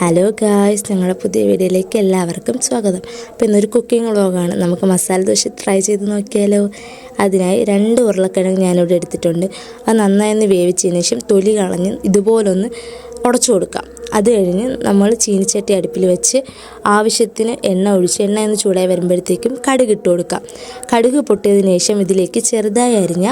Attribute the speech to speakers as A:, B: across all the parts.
A: Hello guys ഞങ്ങളുടെ പുതിയ വീഡിയോയിലേക്ക് എല്ലാവർക്കും സ്വാഗതം. അപ്പോൾ ഇന്നൊരു കുക്കിംഗ് വ്ളോഗാണ് നമുക്ക് മസാല ദോശ ട്രൈ ചെയ്ത് നോക്കിയാലോ? അതിനായി രണ്ട് ഉരുളക്കിഴങ്ങ് ഞാനിവിടെ എടുത്തിട്ടുണ്ട്. അത് നന്നായി ഒന്ന് വേവിച്ചതിന് ശേഷം തൊലി കളഞ്ഞ് ഇതുപോലൊന്ന് ഉടച്ചു കൊടുക്കാം. അത് കഴിഞ്ഞ് നമ്മൾ ചീനിച്ചട്ടി അടുപ്പിൽ വെച്ച് ആവശ്യത്തിന് എണ്ണ ഒഴിച്ച് എണ്ണ ഒന്ന് ചൂടായി വരുമ്പോഴത്തേക്കും കടുക് ഇട്ട് കൊടുക്കാം. കടുക് പൊട്ടിയതിന് ശേഷം ഇതിലേക്ക് ചെറുതായി അരിഞ്ഞ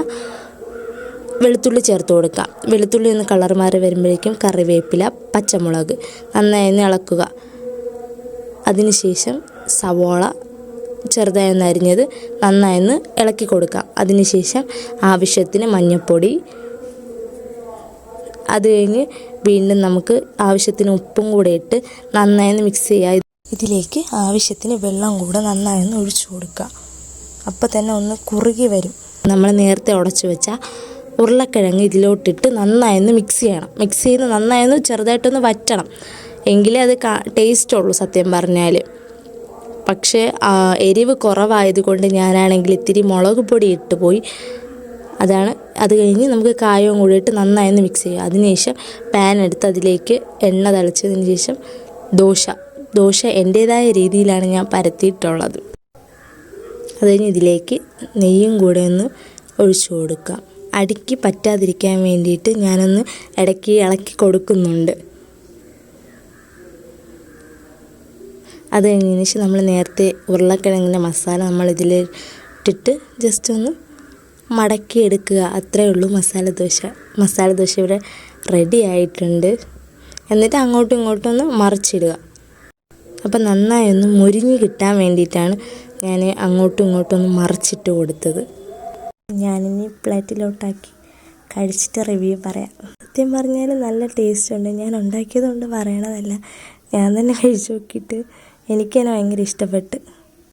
A: വെളുത്തുള്ളി ചേർത്ത് കൊടുക്കുക. വെളുത്തുള്ളി ഒന്ന് കളർ മാറി വരുമ്പോഴേക്കും കറിവേപ്പില പച്ചമുളക് നന്നായി ഒന്ന് ഇളക്കുക അതിനുശേഷം സവോള ചെറുതായി ഒന്ന് അരിഞ്ഞത് നന്നായി ഒന്ന് ഇളക്കി കൊടുക്കാം അതിനുശേഷം ആവശ്യത്തിന് മഞ്ഞൾപ്പൊടി. അത് കഴിഞ്ഞ് വീണ്ടും നമുക്ക് ആവശ്യത്തിന് ഉപ്പും കൂടെ ഇട്ട് നന്നായി മിക്സ് ചെയ്യുക. ഇതിലേക്ക് ആവശ്യത്തിന് വെള്ളം കൂടെ നന്നായി ഒന്ന് ഒഴിച്ചു കൊടുക്കുക. അപ്പോൾ തന്നെ ഒന്ന് കുറുകി വരും. നമ്മൾ നേരത്തെ ഉടച്ചു വെച്ച ഉരുളക്കിഴങ്ങ് ഇതിലോട്ടിട്ട് നന്നായൊന്ന് മിക്സ് ചെയ്യണം. മിക്സ് ചെയ്ത് നന്നായൊന്ന് ചെറുതായിട്ടൊന്ന് വറ്റണം. എങ്കിലേ അത് ടേസ്റ്റ് ഉള്ളൂ സത്യം പറഞ്ഞാൽ പക്ഷേ എരിവ് കുറവായതുകൊണ്ട് ഞാനാണെങ്കിൽ ഇത്തിരി മുളക് പൊടി ഇട്ട് പോയി അതാണ് അത് കഴിഞ്ഞ് നമുക്ക് കായവും കൂടി ഇട്ട് നന്നായൊന്ന് മിക്സ് ചെയ്യുക അതിനുശേഷം പാൻ എടുത്ത് അതിലേക്ക് എണ്ണ തളിച്ചതിന് ശേഷം ദോശ. ദോശ എന്റേതായ രീതിയിലാണ് ഞാൻ പരത്തിയിട്ടുള്ളത്. അത് കഴിഞ്ഞ് ഇതിലേക്ക് നെയ്യും കൂടെ ഒന്ന് ഒഴിച്ചു കൊടുക്കാം. അടിക്ക് പറ്റാതിരിക്കാൻ വേണ്ടിയിട്ട് ഞാനൊന്ന് ഇടയ്ക്ക് ഇളക്കി കൊടുക്കുന്നുണ്ട്. അത് കഴിഞ്ഞതിന് ശേഷം നമ്മൾ നേരത്തെ ഉരുളക്കിഴങ്ങിന്റെ മസാല നമ്മൾ ഇതിൽ ഇട്ടിട്ട് ജസ്റ്റ് ഒന്ന് മടക്കി എടുക്കുക. അത്രയേ ഉള്ളൂ മസാല ദോശ. മസാല ദോശ ഇവിടെ റെഡി ആയിട്ടുണ്ട്. എന്നിട്ട് അങ്ങോട്ടും ഇങ്ങോട്ടും ഒന്ന് മറിച്ചിടുക. അപ്പം നന്നായി ഒന്ന് മുരിഞ്ഞ് കിട്ടാൻ വേണ്ടിയിട്ടാണ് ഞാൻ അങ്ങോട്ടും ഇങ്ങോട്ടും ഒന്ന് മറിച്ചിട്ട് കൊടുത്തത്. ഞാനിനി പ്ലേറ്റിലോട്ടാക്കി കഴിച്ചിട്ട് റിവ്യൂ പറയാം. സത്യം പറഞ്ഞാൽ നല്ല ടേസ്റ്റ് ഉണ്ട് ഞാൻ ഉണ്ടാക്കിയതുകൊണ്ട് പറയണതല്ല. ഞാൻ തന്നെ കഴിച്ചു നോക്കിയിട്ട് എനിക്ക് തന്നെ ഭയങ്കര ഇഷ്ടപ്പെട്ട്.